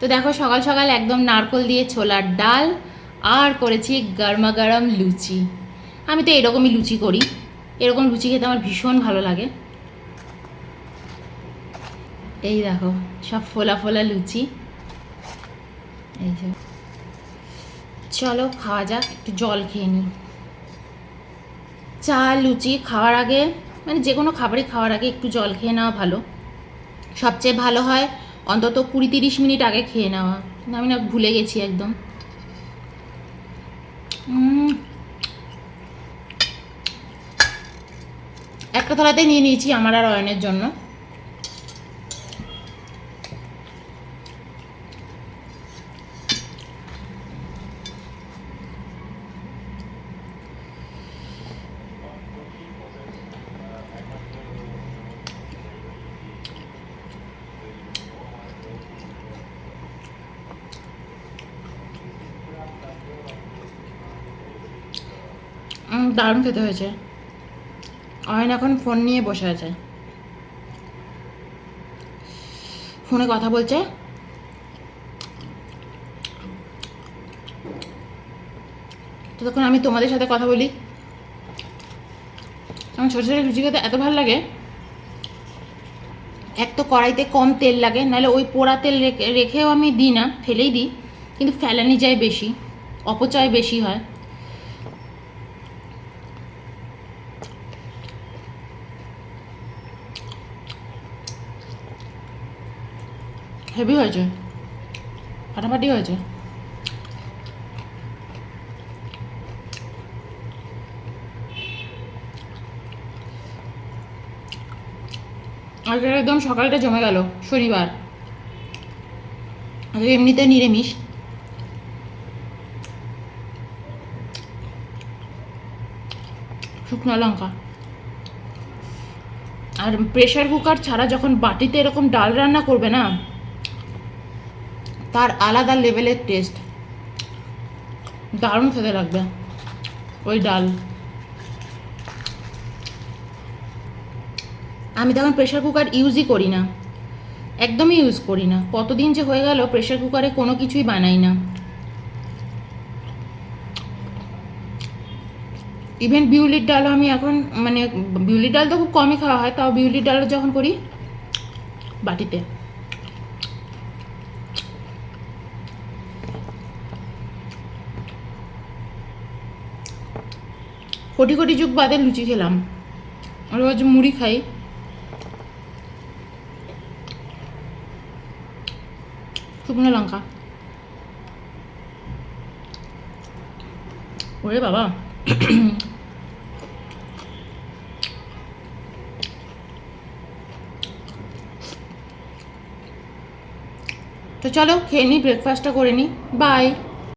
তো দেখো সকাল সকাল একদম নারকল দিয়ে ছোলার ডাল আর করেছি গরমা গরম লুচি। আমি তো এরকমই লুচি করি। এরকম লুচি খেতে আমার ভীষণ ভালো লাগে। এই দেখো, সব ফোলা ফোলা লুচি। এই যে। চলো খাওয়া যাক, একটু জল খেয়ে নিই। চা, লুচি খাওয়ার আগে মানে যে কোনো খাবারই খাওয়ার আগে একটু জল খেয়ে নেওয়া ভালো। সবচেয়ে ভালো হয় অন্তত কুড়ি তিরিশ মিনিট আগে খেয়ে নেওয়া। আমি না ভুলে গেছি একদম। একটা থালাতে নিয়ে নিয়েছি আমার আর অয়নের জন্য। দারুণ খেতে হয়েছে। অয়ন এখন ফোন নিয়ে বসে আছে। ফোনে কথা বলছে। তো তখন আমি তোমাদের সাথে কথা বলি। আমার ছোটো ছোটো লুচি খেতে এত ভালো লাগে। এক তো কড়াইতে কম তেল লাগে, নাহলে ওই পোড়া তেল রেখে রেখেও আমি দিই না, ফেলেই দিই। কিন্তু ফেলানি যায় বেশি, অপচয় বেশি হয়। হেভি হয়েছে। ফাটাফাটি হয়েছে। আজকে একদম সকালটা জমে গেল, শনিবার। আজকে এমনিতে নিরামিষ। শুকনো লঙ্কা। আর প্রেশার কুকার ছাড়া যখন বাটিতে এরকম ডাল রান্না করবে না তার আলাদা লেভেলের টেস্ট দারুণ খেতে লাগবে। ওই ডাল। আমি তখন প্রেশার কুকার ইউজই করি না। একদমই ইউজ করি না। কতদিন যে হয়ে গেল প্রেশার কুকারে কোনো কিছুই বানাই না। ইভেন বিউলির ডালও আমি এখন মানে বিউলির ডাল তো খুব কমই খাওয়া হয় তাও বিউলির ডালও যখন করি বাটিতে। কোটি কোটি যুগ বাদে লুচি খেলাম। আর আজ মুড়ি খাই শুকনো লঙ্কা। ওরে বাবা। তো চলো, খেয়ে নিই ব্রেকফাস্টটা করে নিই বাই